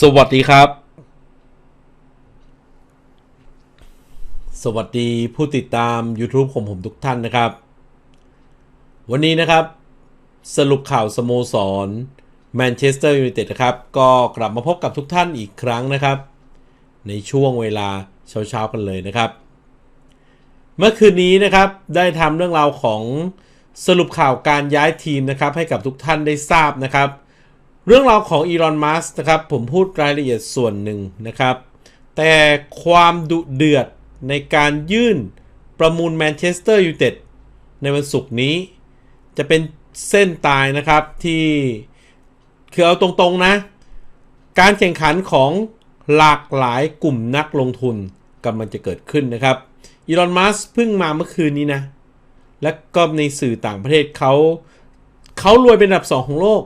สวัสดีครับ สวัสดีผู้ติดตาม YouTube ของผมทุกท่านนะครับ วันนี้นะครับ สรุปข่าวสโมสรแมนเชสเตอร์ยูไนเต็ดนะครับ ก็กลับมาพบกับทุกท่านอีกครั้งนะครับ ในช่วงเวลาเช้าๆกันเลยนะครับ เมื่อคืนนี้นะครับได้ทำเรื่องราวของสรุปข่าวการย้ายทีมนะครับ ให้กับทุกท่านได้ทราบนะครับ เรื่องราวของอีลอน มัสนะครับ ผมพูดรายละเอียดส่วนหนึ่งนะครับ แต่ความดุเดือดในการยื่นประมูลแมนเชสเตอร์ยูไนเต็ดในวันศุกร์นี้ จะเป็นเส้นตายนะครับที่คือเอาตรงๆนะ การแข่งขันของหลากหลายกลุ่มนักลงทุนกำลังจะเกิดขึ้นนะครับอีลอน มัสเพิ่งมาเมื่อคืนนี้นะ และก็ในสื่อต่างประเทศเขา เขารวยเป็นอันดับสองของโลก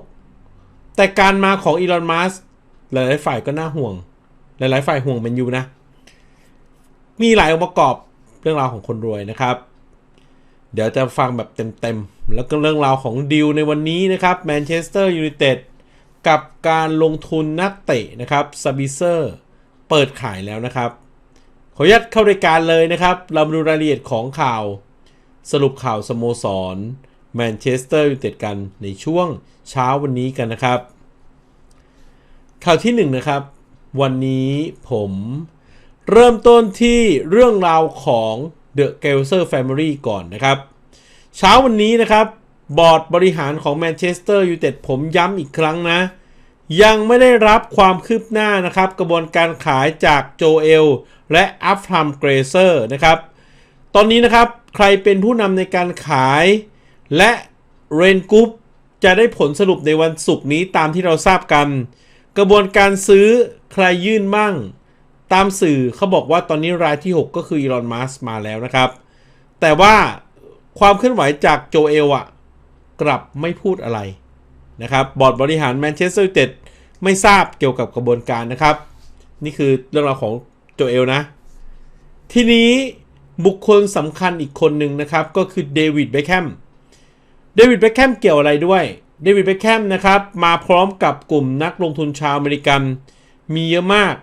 แต่การมาของอีลอนมัสหลายๆฝ่ายก็น่าห่วง หลายๆฝ่ายห่วงมันอยู่นะ มีหลายองค์ประกอบเรื่องราวของคนรวยนะครับ เดี๋ยวจะฟังแบบเต็มๆ แล้วก็เรื่องราวของดิวในวันนี้นะครับแมนเชสเตอร์ยูไนเต็ดกับการลงทุนนักเตะนะครับซาบิเซอร์เปิดขายแล้วนะครับ ขออนุญาตเข้ารายการเลยนะครับ เรามาดูรายละเอียดของข่าว สรุปข่าวสโมสร แมนเชสเตอร์ยูไนเต็ดกันในช่วงเช้าวันนี้กันนะครับ ข่าวที่1นนะครับ วันนี้ผมเริ่มต้นที่เรื่องราวของ The g e l s e r Family ก่อนนะครับ เช้าวันนี้นะครับบอร์ดบริหารของแมนเชสเตอร์ยูไนเต็ดผมย้ำอีกครั้งนะ ยังไม่ได้รับความคืบหน้านะครับ กระบวนการขายจากโจเอลและอัฟฮัมเกรเซอร์นะครับ ตอนนี้นะครับใครเป็นผู้นำในการขาย และเรนกรุ๊ปจะได้ผลสรุปในวันศุกร์นี้ตามที่เราทราบกัน กระบวนการซื้อใครยื่นมั่ง ตามสื่อเขาบอกว่าตอนนี้รายที่ 6 ก็คืออีลอนมัสมาแล้วนะครับ แต่ว่าความเคลื่อนไหวจากโจเอลอะกลับไม่พูดอะไรนะครับบอร์ดบริหารแมนเชสเตอร์ยูไนเต็ดไม่ทราบเกี่ยวกับกระบวนการนะครับ นี่คือเรื่องราวของโจเอลนะ ทีนี้บุคคลสำคัญอีกคนหนึ่งนะครับ ก็คือเดวิดเบคแฮม เดวิดเบคแฮมเกี่ยวอะไรด้วย เดวิดเบคแฮมนะครับมาพร้อมกับกลุ่มนักลงทุนชาวอเมริกัน มีเยอะมาก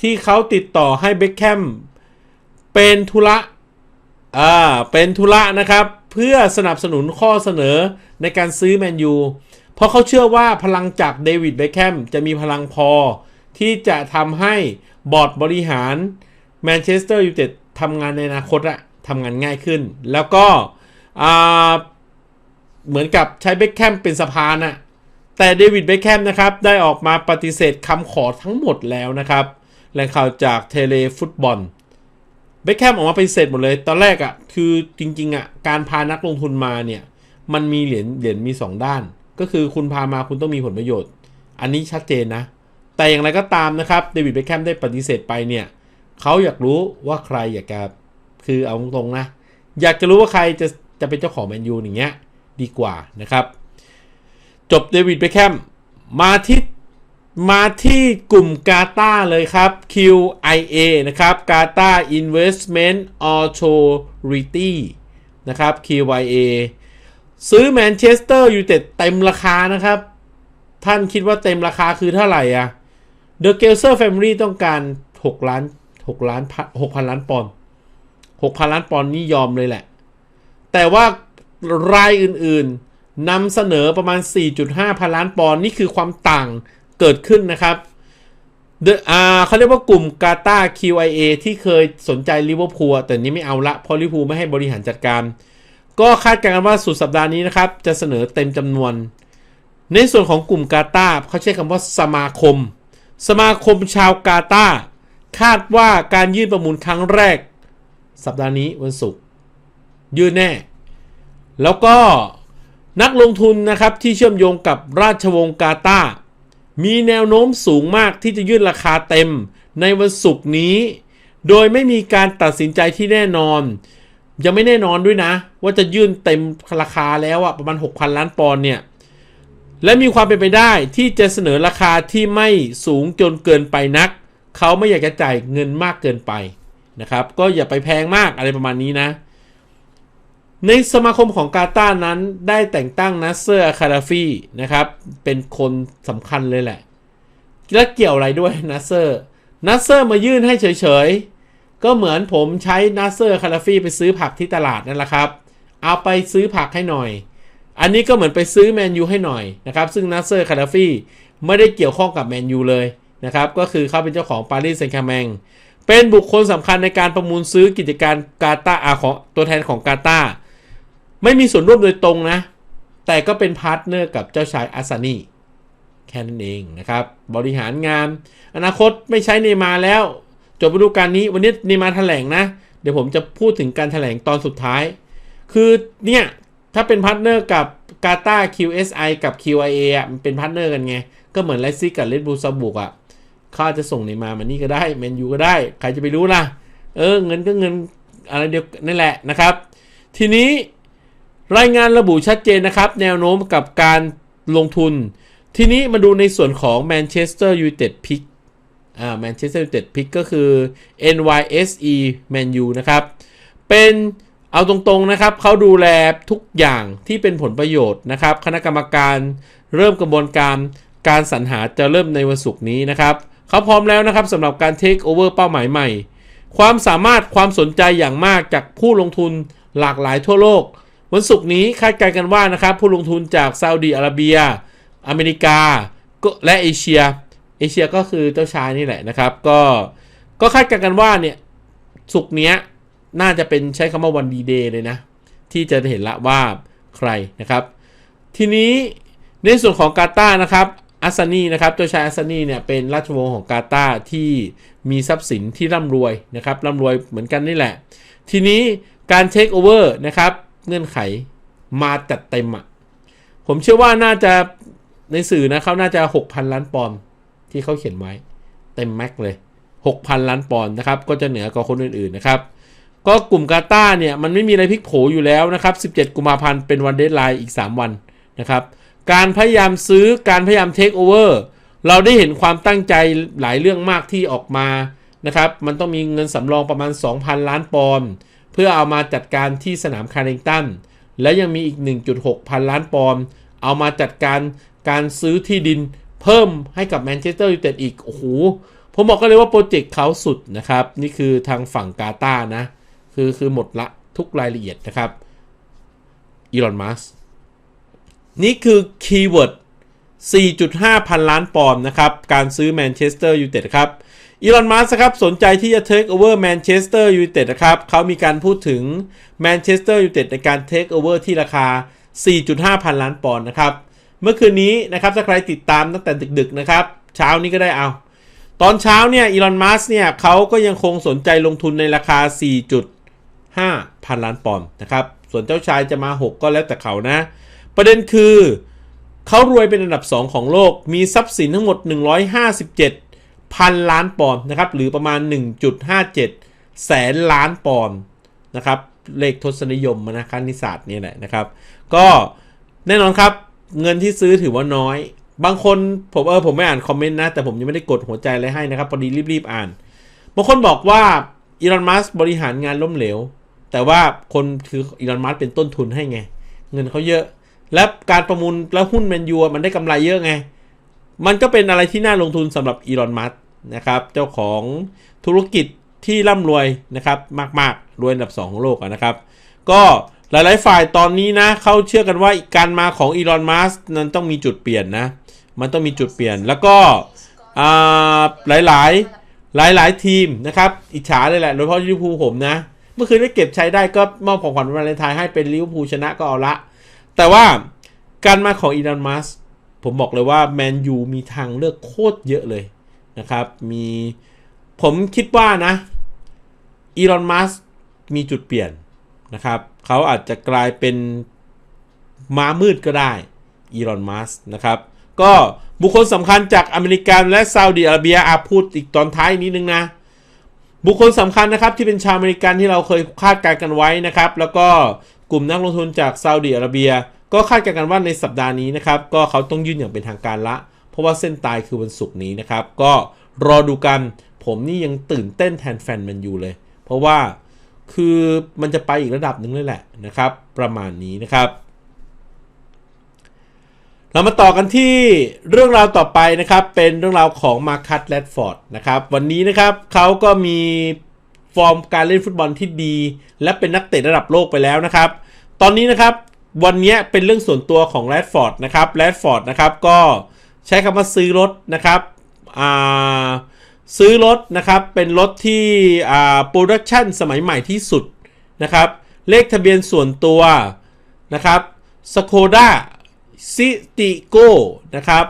ที่เขาติดต่อให้เบคแฮมเป็นธุระอ่าเป็นธุระนะครับ เพื่อสนับสนุนข้อเสนอในการซื้อแมนยูเพราะเขาเชื่อว่าพลังจากเดวิดเบคแฮมจะมีพลังพอ ที่จะทำให้บอร์ดบริหารแมนเชสเตอร์ยูไนเต็ดทำงานในอนาคตอะทำงานง่ายขึ้น แล้วก็อ่า เหมือนกับใช้เบคแคมเป็นสะพานอะแต่เดวิดเบคแคมนะครับ ได้ออกมาปฏิเสธคำขอทั้งหมดแล้วนะครับแหล่งข่าวจากเทเลฟุตบอลเบคแคมออกมาปฏิเสธหมดเลย ตอนแรกอะคือจริงๆอะการพานักลงทุนมาเนี่ย มันมีเหรียญเหรียญมี 2 ด้าน ก็คือคุณพามาคุณต้องมีผลประโยชน์ อันนี้ชัดเจนนะ แต่อย่างไรก็ตามนะครับเดวิดเบคแคมได้ปฏิเสธไปเนี่ยเขาอยากรู้ว่าใครอยากจะคือเอาตรงๆนะ อยากจะรู้ว่าใครจะจะเป็นเจ้าของแมนยูอย่างเงี้ย ดีกว่านะครับ จบเดวิดเบคแฮมมาที่มาที่กลุ่มกาตาเลยครับ QIA นะครับกาตา Investment Authority นะครับ QIA ซื้อแมนเชสเตอร์ยูไนเต็ดเต็มราคานะครับ ท่านคิดว่าเต็มราคาคือเท่าไหร่อะ The g e l s e r Family ต้องการ 6 ล้าน 6 ล้านหกพันล้านปอนด์หกพันล้านปอนด์นี่ยอมเลยแหละ แต่ว่า รายอื่นๆนำเสนอประมาณ 4.5 พันล้านปอนด์นี่คือความต่างเกิดขึ้นนะครับ The อ่าเขาเรียกว่ากลุ่มกาตา QIA ที่เคยสนใจลิเวอร์พูลแต่นี้ไม่เอาละเพราะลิเวอร์พูลไม่ให้บริหารจัดการ ก็คาดการณ์ว่าสุดสัปดาห์นี้นะครับ จะเสนอเต็มจำนวน ในส่วนของกลุ่มกาตาเขาใช้คำว่าสมาคม สมาคมชาวกาตาคาดว่าการยื่นประมูลครั้งแรก สัปดาห์นี้วันศุกร์ยื่นแน่ แล้วก็นักลงทุนนะครับที่เชื่อมโยงกับราชวงศ์กาตาร์มีแนวโน้มสูงมากที่จะยื่นราคาเต็มในวันศุกร์นี้ โดยไม่มีการตัดสินใจที่แน่นอน ยังไม่แน่นอนด้วยนะ ว่าจะยื่นเต็มราคาแล้วอะประมาณ 6,000 ล้านปอนด์เนี่ย และมีความเป็นไปได้ที่จะเสนอราคาที่ไม่สูงจนเกินไปนัก เขาไม่อยากจะจ่ายเงินมากเกินไปนะครับ ก็อย่าไปแพงมากอะไรประมาณนี้นะ ในสมาคมของกาตาร์นั้นได้แต่งตั้งนัสเซอร์อาคาราฟีนะครับ เป็นคนสำคัญเลยแหละ แล้วเกี่ยวอะไรด้วยนัสเซอร์นัสเซอร์มายื่นให้เฉยๆ ก็เหมือนผมใช้นัสเซอร์คาราฟีไปซื้อผักที่ตลาดนั่นแหละครับ เอาไปซื้อผักให้หน่อย อันนี้ก็เหมือนไปซื้อแมนยูให้หน่อยนะครับ ซึ่งนัสเซอร์คาราฟีไม่ได้เกี่ยวข้องกับแมนยูเลยนะครับ ก็คือเขาเป็นเจ้าของปารีสแซงต์แคแมงเป็นบุคคลสำคัญในการประมูลซื้อกิจการกาตาร์อาของตัวแทนของกาตาร์ ไม่มีส่วนร่วมโดยตรงนะ แต่ก็เป็นพาร์ทเนอร์กับเจ้าชายอาซานีแค่นั้นเองนะครับ บริหารงาน อนาคตไม่ใช้เนมาแล้ว จบฤดูกาลนี้วันนี้เนมาแถลงนะ เดี๋ยวผมจะพูดถึงการแถลงตอนสุดท้าย คือเนี่ยถ้าเป็นพาร์ทเนอร์กับกาตา QSI กับ QIA อะมันเป็นพาร์ทเนอร์กันไง ก็เหมือนไลซี่กับเลดบูซาบุกอะขาอาจะส่งเนมามานี่ก็ได้แมนยูก็ได้ ใครจะไปรู้ล่ะ เออเงินก็เงินอะไรเดียวนั่นแหละนะครับ ทีนี้ รายงานระบุชัดเจนนะครับ แนวโน้มกับการลงทุน ทีนี้มาดูในส่วนของแมนเชสเตอร์ยูไนเต็ดพิกอ่าแมนเชสเตอร์ยูไนเต็ดพิกก็คือ NYSE Man U นะครับ เป็นเอาตรงๆนะครับเขาดูแลทุกอย่างที่เป็นผลประโยชน์นะครับ คณะกรรมการเริ่มกระบวนการการสรรหาจะเริ่มในวันศุกร์นี้นะครับเขาพร้อมแล้วนะครับสำหรับการเทคโอเวอร์เป้าหมายใหม่ ความสามารถความสนใจอย่างมากจากผู้ลงทุนหลากหลายทั่วโลก วันศุกร์นี้คาดการณ์กันว่านะครับผู้ลงทุนจากซาอุดีอาระเบีย อเมริกาและเอเชีย เอเชียก็คือเจ้าชายนี่แหละนะครับ ก็ก็คาดการณ์กันว่าเนี่ยศุกร์นี้น่าจะเป็นใช้คำว่าวันดีเดย์เลยนะ ที่จะเห็นละว่าใครนะครับ ทีนี้ในส่วนของกาตาร์นะครับอัสซานีนะครับเจ้าชายอัสซานีเนี่ยเป็นราชวงศ์ของกาตาร์ที่มีทรัพย์สินที่ร่ำรวยนะครับร่ำรวยเหมือนกันนี่แหละ ทีนี้การเทคโอเวอร์นะครับ เงื่อนไขมาจัดเต็มอะ่ะ ผมเชื่อว่าน่าจะในสื่อนะเขาน่าจะ 6,000 ล้านปอนด์ที่เขาเขียนไว้ เต็มแม็กเลย 6,000 ล้านปอนด์นะครับ ก็จะเหนือกว่าคนอื่นๆนะครับ ก็กลุ่มกาตาเนี่ย มันไม่มีอะไรพลิกโผอยู่แล้วนะครับ 17 กุมภาพันธ์เป็นวันเดทไลน์อีก 3 วันนะครับ การพยายามซื้อการพยายามเทคโอเวอร์เราได้เห็นความตั้งใจหลายเรื่องมากที่ออกมานะครับ มันต้องมีเงินสำรองประมาณ 2,000 ล้านปอนด์ เพื่อเอามาจัดการที่สนามคาร์เรนตัน และยังมีอีก 1.6 พันล้านปอนด์เอามาจัดการการซื้อที่ดินเพิ่มให้กับแมนเชสเตอร์ยูไนเต็ดอีก โอ้โห ผมบอกก็เลยว่าโปรเจกต์เขาสุดนะครับ นี่คือทางฝั่งกาตาร์นะ คือคือหมดละทุกรายละเอียดนะครับอีลอนมัสนี่คือคีย์เวิร์ด4.5 พันล้านปอนด์นะครับ การซื้อแมนเชสเตอร์ยูไนเต็ดครับ อีลอน มัสครับ สนใจที่จะเทคโอเวอร์แมนเชสเตอร์ยูไนเต็ดนะครับ เขามีการพูดถึงแมนเชสเตอร์ยูไนเต็ดในการเทคโอเวอร์ที่ราคา 4.5 พันล้านปอนด์นะครับ เมื่อคืนนี้นะครับ ถ้าใครติดตามตั้งแต่ดึกๆนะครับ เช้านี้ก็ได้เอา ตอนเช้าเนี่ย อีลอน มัสเนี่ยเขาก็ยังคงสนใจลงทุนในราคา 4.5 พันล้านปอนด์นะครับ ส่วนเจ้าชายจะมา 6 ก็แล้วแต่เขานะ ประเด็นคือเขารวยเป็นอันดับ 2 ของโลก มีทรัพย์สินทั้งหมด 157 พันล้านปอนด์นะครับ หรือประมาณ 1.57 แสนล้านปอนด์นะครับ เลขทศนิยมนะคณิตศาสตร์นี่แหละนะครับ ก็แน่นอนครับ เงินที่ซื้อถือว่าน้อย บางคนผมเออผมไม่อ่านคอมเมนต์นะ แต่ผมยังไม่ได้กดหัวใจอะไรให้นะครับ พอดีรีบๆอ่าน บางคนบอกว่าอีลอนมัสบริหารงานล้มเหลว แต่ว่าคนคืออีลอนมัสเป็นต้นทุนให้ไง เงินเขาเยอะ และการประมูลแล้วหุ้นแมนยูมันได้กำไรเยอะไง มันก็เป็นอะไรที่น่าลงทุนสำหรับอีลอนมัส นะครับ เจ้าของธุรกิจที่ร่ำรวยนะครับ มากๆ รวยอันดับ 2 ของโลกนะครับ ก็หลายๆฝ่ายตอนนี้นะเขาเชื่อกันว่าการมาของอีลอนมัสนั้นต้องมีจุดเปลี่ยนนะ มันต้องมีจุดเปลี่ยนแล้วก็หลายๆหลายๆทีมนะครับ อิจฉาเลยแหละโดยเฉพาะลิเวอร์พูลผมนะ เมื่อคืนได้เก็บใช้ได้ก็มอบของขวัญวันวาเลนไทน์ให้เป็นลิเวอร์พูลชนะก็เอาละ แต่ว่าการมาของอีลอนมัสผมบอกเลยว่าแมนยูมีทางเลือกโคตรเยอะเลย นะครับมีผมคิดว่านะอีลอนมัสมีจุดเปลี่ยนนะครับเขาอาจจะกลายเป็นม้ามืดก็ได้อีลอนมัสนะครับก็บุคคลสำคัญจากอเมริกันและซาอุดิอาระเบียอาพูดอีกตอนท้ายนิดนึงนะ บุคคลสำคัญนะครับที่เป็นชาวอเมริกันที่เราเคยคาดการณ์กันไว้นะครับ แล้วก็กลุ่มนักลงทุนจากซาอุดิอาระเบีย ก็คาดการณ์กันว่าในสัปดาห์นี้นะครับ ก็เขาต้องยื่นอย่างเป็นทางการละ เพราะว่าเส้นตายคือวันศุกร์นี้นะครับ ก็รอดูกัน ผมนี่ยังตื่นเต้นแทนแฟนแมนยูเลย เพราะว่าคือมันจะไปอีกระดับหนึ่งเลยแหละนะครับ ประมาณนี้นะครับ เรามาต่อกันที่เรื่องราวต่อไปนะครับ เป็นเรื่องราวของมาคัตแรดฟอร์ดนะครับ วันนี้นะครับเขาก็มีฟอร์มการเล่นฟุตบอลที่ดี และเป็นนักเตะระดับโลกไปแล้วนะครับ ตอนนี้นะครับวันนี้เป็นเรื่องส่วนตัวของแรดฟอร์ดนะครับแรดฟอร์ดนะครับก็ ใช้คำว่าซื้อรถนะครับซื้อรถนะครับเป็นรถที่โปรดักชันสมัยใหม่ที่สุดนะครับ เลขทะเบียนส่วนตัวนะครับสโคด้าซิติโกนะครับ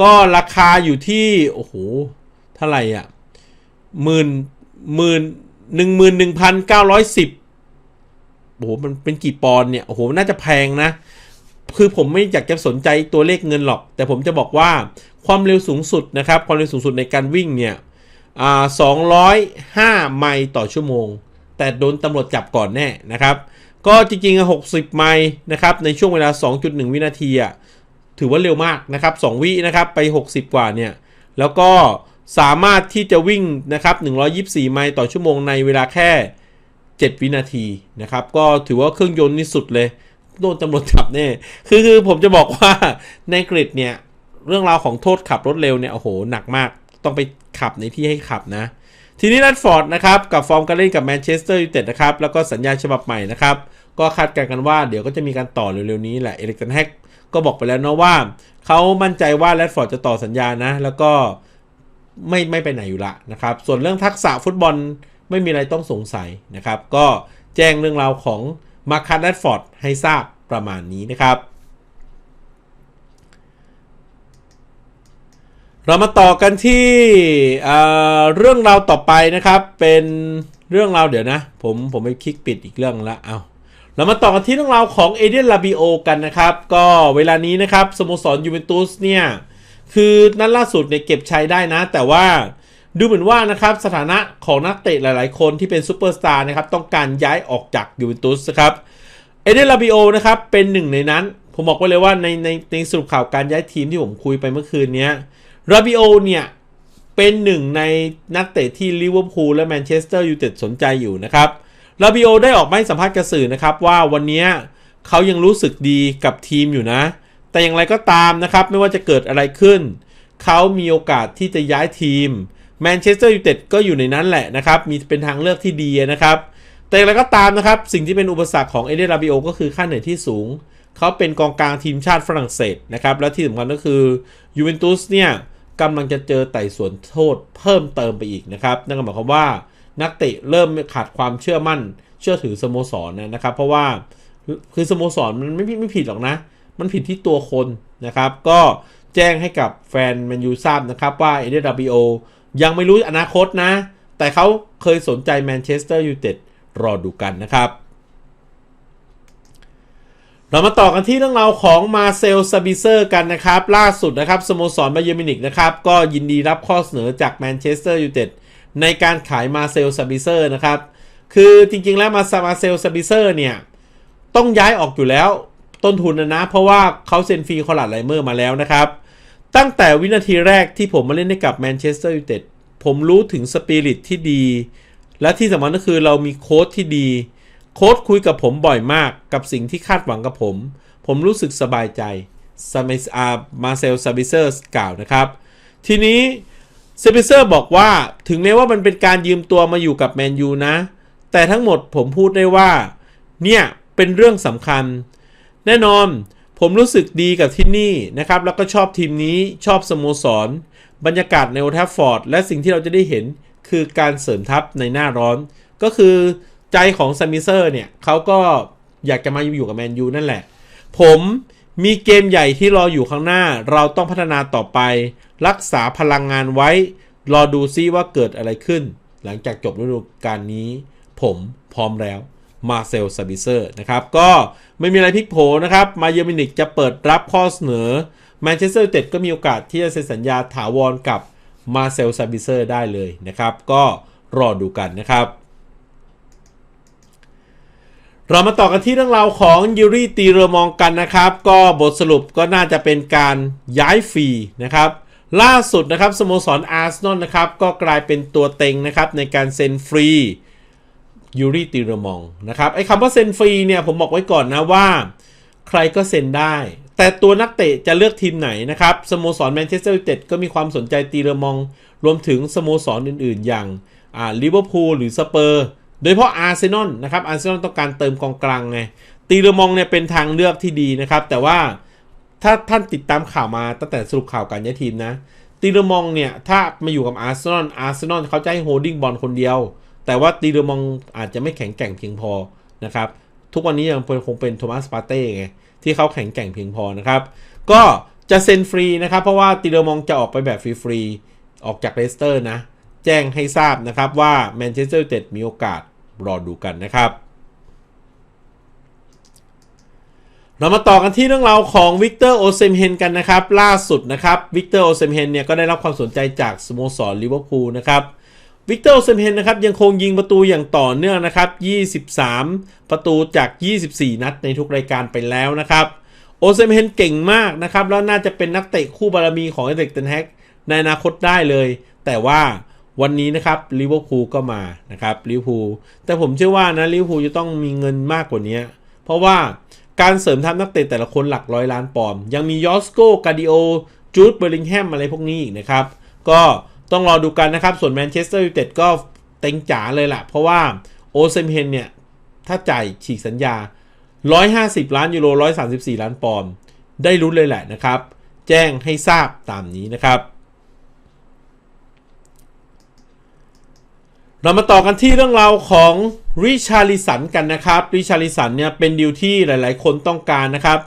ก็ราคาอยู่ที่ โอ้โห เท่าไหร่อะหมื่นหมื่นหนึ่งหมื่นหนึ่งพันเก้าร้อยสิบโอ้โห มันเป็นกี่ปอนเนี่ย โอ้โห น่าจะแพงนะ คือผมไม่อยากจะสนใจตัวเลขเงินหรอก แต่ผมจะบอกว่าความเร็วสูงสุดนะครับ ความเร็วสูงสุดในการวิ่งเนี่ยสองร้อยห้าไมล์ต่อชั่วโมง แต่โดนตำรวจจับก่อนแน่นะครับ ก็จริงๆ 60 ไมล์นะครับ ในช่วงเวลา 2.1 วินาทีอะถือว่าเร็วมากนะครับ 2 วินะครับ ไป 60 กว่าเนี่ย แล้วก็สามารถที่จะวิ่งนะครับ 124 ไมล์ต่อชั่วโมงในเวลาแค่ 7 วินาทีนะครับ ก็ถือว่าเครื่องยนต์นี่สุดเลย โดนตำรวจจับแน่คือคือผมจะบอกว่าในอังกฤษเนี่ย เรื่องราวของโทษขับรถเร็วเนี่ยโอ้โหหนักมาก ต้องไปขับในที่ให้ขับนะ ทีนี้แรดฟอร์ดนะครับ กับฟอร์มการเล่นกับแมนเชสเตอร์ยูไนเต็ดนะครับ แล้วก็สัญญาฉบับใหม่นะครับ ก็คาดการณ์กันว่าเดี๋ยวก็จะมีการต่อเร็วๆนี้แหละเอริกเทนแฮกก็บอกไปแล้วเนาะว่าเขามั่นใจว่าแรดฟอร์ดจะต่อสัญญานะ แล้วก็ไม่ไม่ไปไหนอยู่ละนะครับ ส่วนเรื่องทักษะฟุตบอลไม่มีอะไรต้องสงสัยนะครับ ก็แจ้งเรื่องราวของ มาคัตแรดฟอร์ดให้ทราบประมาณนี้นะครับ เรามาต่อกันที่เเรื่องราวต่อไปนะครับ เป็นเรื่องราวเดี๋ยวนะ ผมผมไปคลิกปิดอีกเรื่องละเอาเรามาต่อกันที่เรื่องราวของเอเดียนลาบิโอกันนะครับ ก็เวลานี้นะครับสโมสรยูเวนตุสเนี่ย คือนัดล่าสุดเนี่ยเก็บใชัยได้นะ แต่ว่า ดูเหมือนว่านะครับสถานะของนักเตะหลายๆ คนที่เป็นซูเปอร์สตาร์นะครับต้องการย้ายออกจากยูเวนตุสนะครับเอเดนลาบิโอนะครับเป็นหนึ่งในนั้น ผมบอกไว้เลยว่าในในในสรุปข่าวการย้ายทีมที่ผมคุยไปเมื่อคืนนี้ยราบิโอเนี่ยเป็นหนึ่งในนักเตะที่ลิเวอร์พูลและแมนเชสเตอร์ยูไนเต็ดสนใจอยู่นะครับราบิโอได้ออกมาให้สัมภาษณ์กับสื่อนะครับว่าวันนี้เขายังรู้สึกดีกับทีมอยู่นะ แต่อย่างไรก็ตามนะครับไม่ว่าจะเกิดอะไรขึ้น เขามีโอกาสที่จะย้ายทีม แมนเชสเตอร์ยูไนเต็ดก็อยู่ในนั้นแหละนะครับ มีเป็นทางเลือกที่ดีนะครับ แต่อย่างไรก็ตามนะครับ สิ่งที่เป็นอุปสรรคของเอเดนราบิโอก็คือค่าเหนื่อยที่สูง เขาเป็นกองกลางทีมชาติฝรั่งเศสนะครับ และที่สำคัญก็คือยูเวนตุสเนี่ยกำลังจะเจอไต่สวนโทษเพิ่มเติมไปอีกนะครับ นั่นก็หมายความว่านักเตะเริ่มขาดความเชื่อมั่น เชื่อถือสโมสรนนะครับ เพราะว่าคือสโมสรมันไม่ผิดไม่ผิดหรอกนะ มันผิดที่ตัวคนนะครับ ก็แจ้งให้กับแฟนแมนยูทราบนะครับว่าเอเดนดาบิโอ ยังไม่รู้อนาคตนะ แต่เขาเคยสนใจแมนเชสเตอร์ยูไนเต็ดรอดูกันนะครับ เรามาต่อกันที่เรื่องราวของมาเซลซาบิเซอร์กันนะครับ ล่าสุดนะครับสโมสรบาเยอร์มินิกนะครับก็ยินดีรับข้อเสนอจากแมนเชสเตอร์ยูไนเต็ดในการขายมาเซลซาบิเซอร์นะครับ คือจริงๆแล้วมาซามาเซลซาบิเซอร์เนี่ย ต้องย้ายออกอยู่แล้วต้นทุนนะนะ เพราะว่าเขาเซ็นฟรีคอลัดไลเมอร์มาแล้วนะครับ ตั้งแต่วินาทีแรกที่ผมมาเล่นให้กับแมนเชสเตอร์ยูไนเต็ดผมรู้ถึงสปิริตที่ดี และที่สำคัญก็คือเรามีโค้ชที่ดี โค้ชคุยกับผมบ่อยมากกับสิ่งที่คาดหวังกับผม ผมรู้สึกสบายใจซามิสอามาเซลซาบิเซอร์กล่าวนะครับ ทีนี้ซาบิเซอร์บอกว่าถึงแม้ว่ามันเป็นการยืมตัวมาอยู่กับแมนยูนะ แต่ทั้งหมดผมพูดได้ว่า เนี่ย เป็นเรื่องสำคัญ แน่นอน ผมรู้สึกดีกับที่นี่นะครับ แล้วก็ชอบทีมนี้ชอบสโมสร บรรยากาศในโอทัฟฟอร์ด และสิ่งที่เราจะได้เห็นคือการเสริมทัพในหน้าร้อน ก็คือใจของซามิเซอร์เนี่ยเขาก็อยากจะมาอยู่กับแมนยูนั่นแหละ ผมมีเกมใหญ่ที่รออยู่ข้างหน้า เราต้องพัฒนาต่อไป รักษาพลังงานไว้ รอดูซิว่าเกิดอะไรขึ้น หลังจากจบฤดูกาลนี้ ผมพร้อมแล้ว มาเซลซาบิเซอร์นะครับก็ไม่มีอะไรพลิกโผนะครับ มาเยอร์มินิกจะเปิดรับข้อเสนอแมนเชสเตอร์ยูไนเต็ดก็มีโอกาสที่จะเซ็นสัญญาถาวรกับมาเซลซาบิเซอร์ได้เลยนะครับ ก็รอดูกันนะครับ เรามาต่อกันที่เรื่องราวของยูริตีเรมองกันนะครับ ก็บทสรุปก็น่าจะเป็นการย้ายฟรีนะครับ ล่าสุดนะครับสโมสรอาร์เซนอลนะครับ ก็กลายเป็นตัวเต็งนะครับในการเซ็นฟรี ยูริตีเรมองนะครับไอ้คำว่าเซ็นฟรีเนี่ยผมบอกไว้ก่อนนะว่า ใครก็เซ็นได้ แต่ตัวนักเตะจะเลือกทีมไหนนะครับสโมสรแมนเชสเตอร์ยูไนเต็ดก็มีความสนใจตีเรมอง รวมถึงสโมสรอื่นๆ อย่างอ่าลิเวอร์พูลหรือสเปอร์โดยเฉพาะอาร์เซนอลนะครับอาร์เซนอลต้องการเติมกองกลางไงตีเรมองเนี่ยเป็นทางเลือกที่ดีนะครับ แต่ว่าถ้าท่านติดตามข่าวมาตั้งแต่สรุปข่าวการย้ายทีมนะตีเรมองเนี่ยถ้ามาอยู่กับอาร์เซนอลอาร์เซนอลเขาจะให้โฮลดิ้งบอลคนเดียว แต่ว่าตีเรอมองอาจจะไม่แข็งแกร่งเพียงพอนะครับ ทุกวันนี้ยังคงเป็นโทมัสปาเต้ไงที่เขาแข็งแกร่งเพียงพอนะครับ ก็จะเซ็นฟรีนะครับ เพราะว่าตีเรอมองจะออกไปแบบฟรีๆออกจากเลสเตอร์นะ แจ้งให้ทราบนะครับว่าแมนเชสเตอร์ยูไนเต็ดมีโอกาสรอดูกันนะครับ เรามาต่อกันที่เรื่องราวของวิกเตอร์โอเซมเฮนกันนะครับ ล่าสุดนะครับวิกเตอร์โอเซมเฮนเนี่ยก็ได้รับความสนใจจากสโมสรลิเวอร์พูลนะครับ วิกเตอร์โอเซมเฮนนะครับยังคงยิงประตูอย่างต่อเนื่องนะครับ 23 ประตูจาก 24 นัดในทุกรายการไปแล้วนะครับ โอเซมเฮนเก่งมากนะครับ แล้วน่าจะเป็นนักเตะคู่บารมีของเอเด็กเทนแฮกในอนาคตได้เลย แต่ว่าวันนี้นะครับลิเวอร์พูลก็มานะครับลิเวอร์พูลแต่ผมเชื่อว่านะลิเวอร์พูลจะต้องมีเงินมากกว่านี้ เพราะว่าการเสริมทัพนักเตะแต่ละคนหลักร้อยล้านปอนด์ยังมียอสโกกาดิโอจูดเบอร์ลิงแฮมอะไรพวกนี้อีกนะครับ ก็ ต้องรอดูกันนะครับ ส่วนแมนเชสเตอร์ยูไนเต็ดก็เต็งจ๋าเลยล่ะ เพราะว่าโอเซมเฮนเนี่ย ถ้าจ่ายฉีกสัญญา 150 ล้านยูโร 134 ล้านปอนด์ได้รู้นเลยแหละนะครับ แจ้งให้ทราบตามนี้นะครับ เรามาต่อกันที่เรื่องราวของริชาริสันกันนะครับริชาริสันเนี่ยเป็นดีลที่หลาย ๆ คนต้องการนะครับ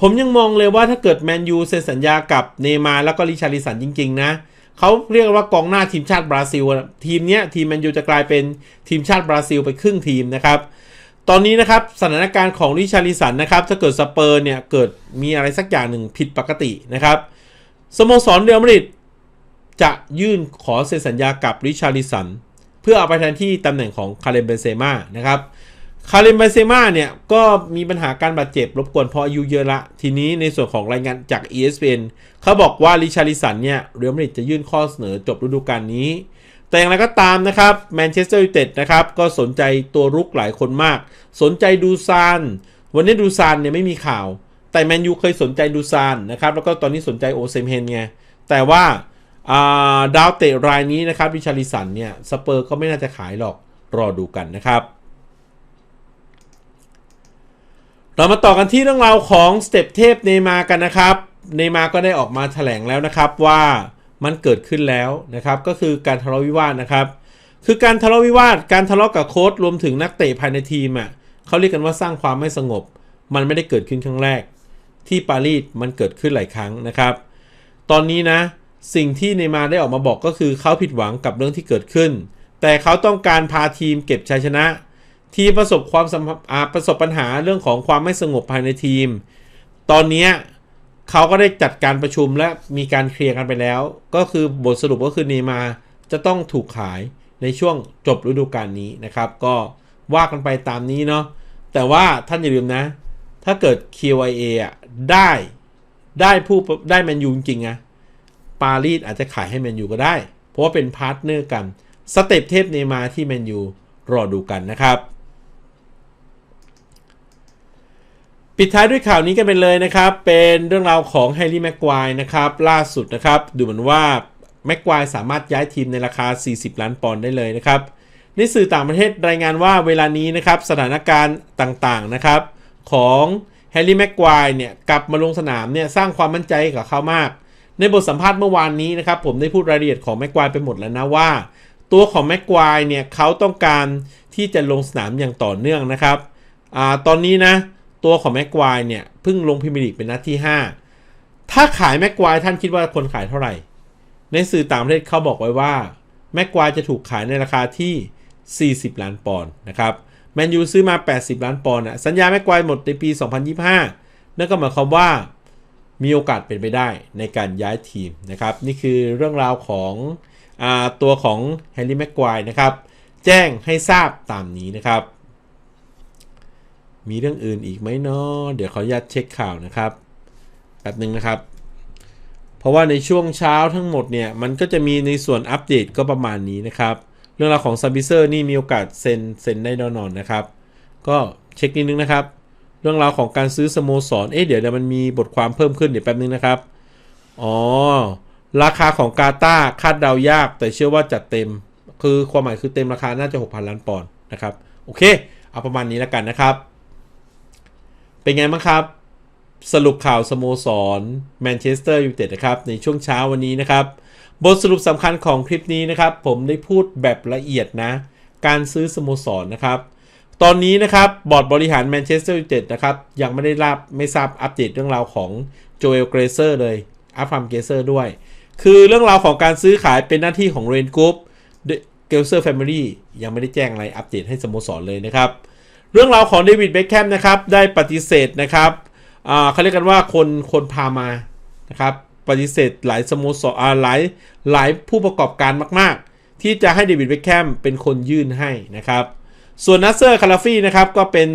ผมยังมองเลยว่าถ้าเกิดแมนยูเซ็นสัญญากับเนย์มาร์แล้วก็ริชาริสันจริง ๆ นะ เขาเรียกว่ากองหน้าทีมชาติบราซิลทีมเนี้ยทีมแมนยูจะกลายเป็นทีมชาติบราซิลไปครึ่งทีมนะครับ ตอนนี้นะครับสถานการณ์ของริชาริสันนะครับถ้าเกิดสเปอร์เนี่ยเกิดมีอะไรสักอย่างหนึ่งผิดปกตินะครับสโมสรเรอัลมาดริดจะยื่นขอเซ็นสัญญากับริชาริสันเพื่อเอาไปแทนที่ตำแหน่งของคาเรมเบนเซม่านะครับ คาริมเบเซม่าเนี่ยก็มีปัญหาการบาดเจ็บรบกวนเพราะอายุเยอะละ ทีนี้ในส่วนของรายงานจาก ESPN เขาบอกว่าริชาริสันเนี่ยเรอัลมาดริดจะยื่นข้อเสนอจบฤดูกาลนี้ แต่อย่างไรก็ตามนะครับแมนเชสเตอร์ยูไนเต็ดนะครับก็สนใจตัวรุกหลายคนมาก สนใจดูซานวันนี้ดูซานเนี่ยไม่มีข่าว แต่แมนยูเคยสนใจดูซานนะครับแล้วก็ตอนนี้สนใจโอเซมเฮนไงแต่ว่าดาวเตะรายนี้นะครับริชาริสันเนี่ยสเปอร์ก็ไม่น่าจะขายหรอกรอดูกันนะครับ เรามาต่อกันที่เรื่องราวของสเต็ปเทพเนมากันนะครับ เนมาก็ได้ออกมาแถลงแล้วนะครับว่ามันเกิดขึ้นแล้วนะครับ ก็คือการทะเลาะวิวาทนะครับ คือการทะเลาะวิวาท การทะเลาะกับโค้ชรวมถึงนักเตะภายในทีมอะเขาเรียกกันว่าสร้างความไม่สงบ มันไม่ได้เกิดขึ้นครั้งแรก ที่ปารีสมันเกิดขึ้นหลายครั้งนะครับ ตอนนี้นะสิ่งที่เนมาได้ออกมาบอกก็คือเขาผิดหวังกับเรื่องที่เกิดขึ้น แต่เขาต้องการพาทีมเก็บชัยชนะ ทีประสบความประสบปัญหาเรื่องของความไม่สงบภายในทีม ตอนนี้เขาก็ได้จัดการประชุมและมีการเคลียร์กันไปแล้ว ก็คือบทสรุปก็คือเนมาจะต้องถูกขายในช่วงจบฤดูกาลนี้นะครับ ก็ว่ากันไปตามนี้เนาะแต่ว่าท่านอย่าลืมนะ ถ้าเกิด QIA อะได้ได้ผู้ได้แมนยูจริงๆนะปารีสอาจจะขายให้แมนยูก็ได้ เพราะว่าเป็นพาร์ทเนอร์กัน สเต็ปเทพเนมาที่แมนยูรอดูกันนะครับ ปิดท้ายด้วยข่าวนี้กันไปเลยนะครับ เป็นเรื่องราวของแฮร์รี่แม็กควายนะครับ ล่าสุดนะครับ ดูเหมือนว่าแม็กควายสามารถย้ายทีมในราคา 40 ล้านปอนด์ได้เลยนะครับ ในสื่อต่างประเทศรายงานว่าเวลานี้นะครับ สถานการณ์ต่างๆนะครับ ของแฮร์รี่แม็กควายเนี่ยกลับมาลงสนามเนี่ยสร้างความมั่นใจกับเขามาก ในบทสัมภาษณ์เมื่อวานนี้นะครับ ผมได้พูดรายละเอียดของแม็กควายไปหมดแล้วนะว่า ตัวของแม็กควายเนี่ยเขาต้องการที่จะลงสนามอย่างต่อเนื่องนะครับอ่าตอนนี้นะ ตัวของแม็กควายเนี่ยเพิ่งลงพรีเมียร์ลีกเป็นนัดที่ 5 ถ้าขายแม็กควายท่านคิดว่าคนขายเท่าไหร่ ในสื่อต่างประเทศเขาบอกไว้ว่าแม็กควายจะถูกขายในราคาที่ 40 ล้านปอนด์นะครับแมนยูซื้อมา 80 ล้านปอนด์อะสัญญาแม็กควายหมดในปี 2025 นั่นก็หมายความว่ามีโอกาสเป็นไปได้ในการย้ายทีมนะครับ นี่คือเรื่องราวของอตัวของแฮร์รี่แม็กควายนะครับ แจ้งให้ทราบตามนี้นะครับ มีเรื่องอื่นอีกไหมเนาะเดี๋ยวขออนุญาตเช็คข่าวนะครับแป๊บหนึ่งนะครับ เพราะว่าในช่วงเช้าทั้งหมดเนี่ย มันก็จะมีในส่วนอัปเดตก็ประมาณนี้นะครับ เรื่องราวของซับบิเซอร์นี่มีโอกาสเซ็นเซ็นได้แน่นอนนะครับ ก็เช็คนิดนึงนะครับ เรื่องราวของการซื้อสโมสร เอ๊ะเดี๋ยวเดี๋ยวมันมีบทความเพิ่มขึ้นเดี๋ยวแป๊บนึงนะครับ อ๋อ ราคาของกาตาคาดเดายาก แต่เชื่อว่าจัดเต็ม คือความหมายคือเต็มราคาน่าจะ 6,000 ล้านปอนด์นะครับ โอเค เอาประมาณนี้แล้วกันนะครับ เป็นไงบ้างครับ สรุปข่าวสโมสรแมนเชสเตอร์ยูไนเต็ดนะครับ ในช่วงเช้าวันนี้นะครับ บทสรุปสำคัญของคลิปนี้นะครับ ผมได้พูดแบบละเอียดนะ การซื้อสโมสรนะครับ ตอนนี้นะครับบอร์ดบริหารแมนเชสเตอร์ยูไนเต็ดนะครับ ยังไม่ได้รับไม่ทราบอัปเดตเรื่องราวของโจเอลเกรเซอร์เลยอัฟฟัมเกรเซอร์ด้วย คือเรื่องราวของการซื้อขายเป็นหน้าที่ของเรนกรุ๊ปเกลเซอร์แฟมิลี่ยังไม่ได้แจ้งอะไรอัปเดตให้สโมสรเลยนะครับ เรื่องราวของเดวิดเบคแคมนะครับได้ปฏิเสธนะครับเขาเรียกกันว่าคนคนพามานะครับปฏิเสธหลายสโมสรอ่าหลายหลายผู้ประกอบการมาก ๆ ที่จะให้เดวิดเบคแคมเป็นคนยื่นให้นะครับ ส่วนนัสเซอร์คาราฟี่นะครับก็เป็น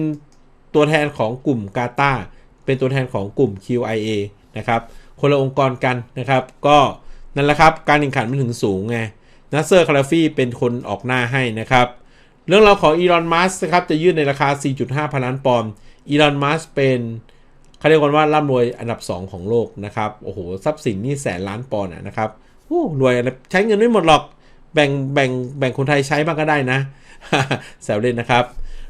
ตัวแทนของกลุ่มกาตาร์เป็นตัวแทนของกลุ่ม QIA นะครับคนละองค์กรกันนะครับ ก็นั่นแหละครับการแข่งขันมันถึงสูงไงนัสเซอร์คาราฟี่เป็นคนออกหน้าให้นะครับ เรื่องราวของอีลอน มัสนะครับ จะยื่นในราคา 4.5 พันล้านปอนด์ อีลอน มัสเป็นเขาเรียกกันว่าร่ำรวยอันดับ 2 ของโลกนะครับ โอ้โห ทรัพย์สินนี่แสนล้านปอนด์นะครับโอ้รวยใช้เงินไม่หมดหรอก แบ่งแบ่งแบ่งคนไทยใช้บ้างก็ได้นะ แซวเล่นนะครับ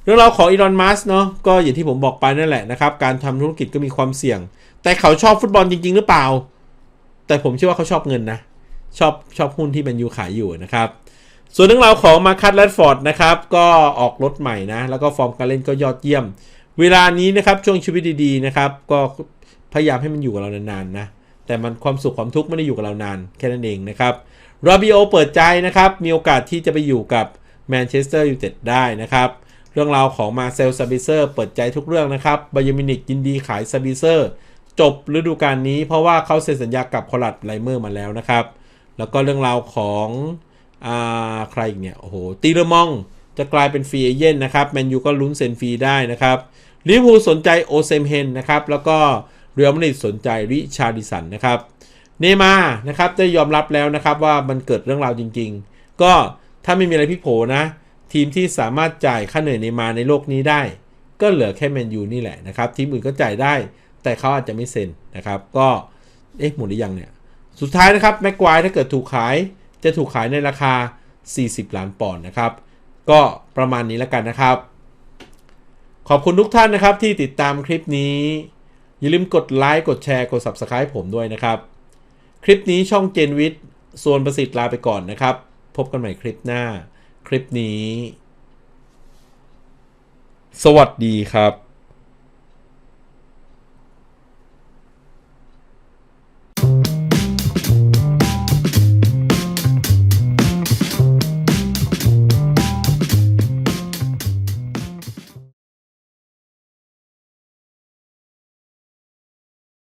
เรื่องราวของอีลอน มัสเนาะ ก็อย่างที่ผมบอกไปนั่นแหละนะครับ การทำธุรกิจก็มีความเสี่ยง แต่เขาชอบฟุตบอลจริง ๆ หรือเปล่า แต่ผมเชื่อว่าเขาชอบเงินนะ ชอบชอบหุ้นที่แมนยูขายอยู่นะครับ ส่วนเรื่องราวของมาคัตแรดฟอร์ดนะครับ ก็ออกรถใหม่นะ แล้วก็ฟอร์มการเล่นก็ยอดเยี่ยม เวลานี้นะครับช่วงชีวิตดีๆนะครับ ก็พยายามให้มันอยู่กับเรานานๆนะ แต่มันความสุขความทุกข์ไม่ได้อยู่กับเรานานแค่นั้นเองนะครับรอบิโอเปิดใจนะครับ มีโอกาสที่จะไปอยู่กับแมนเชสเตอร์ยูไนเต็ดได้นะครับ เรื่องราวของมาเซลซาบิเซอร์เปิดใจทุกเรื่องนะครับบายมินิกยินดีขายซาบิเซอร์จบฤดูกาลนี้เพราะว่าเขาเซ็นสัญญากับคอลัดไลเมอร์มาแล้วนะครับ แล้วก็เรื่องราวของ อ่าใครอีกเนี่ย โอ้โห ตีเลมองจะกลายเป็นฟรีเอเย่นนะครับแมนยูก็ลุ้นเซ็นฟรีได้นะครับลิเวอร์พูลสนใจโอเซมเฮนนะครับ แล้วก็เรอัลมาดริดสนใจริชาร์ดิสันนะครับ เนมานะครับได้ยอมรับแล้วนะครับว่ามันเกิดเรื่องราวจริง ๆ ก็ถ้าไม่มีอะไรพิโผนะ ทีมที่สามารถจ่ายค่าเหนื่อยเนมาในโลกนี้ได้ ก็เหลือแค่แมนยูนี่แหละนะครับ ทีมอื่นก็จ่ายได้ แต่เขาอาจจะไม่เซ็นนะครับ ก็เอ๊ะหมดหรือยังเนี่ย สุดท้ายนะครับแม็กควายถ้าเกิดถูกขาย จะถูกขายในราคา 40 ล้านปอนด์นะครับ ก็ประมาณนี้แล้วกันนะครับ ขอบคุณทุกท่านนะครับที่ติดตามคลิปนี้ อย่าลืมกดไลค์กดแชร์กด Subscribe ผมด้วยนะครับ คลิปนี้ช่องเจนวิทย์ส่วนประสิทธิ์ลาไปก่อนนะครับ พบกันใหม่คลิปหน้า คลิปนี้ สวัสดีครับ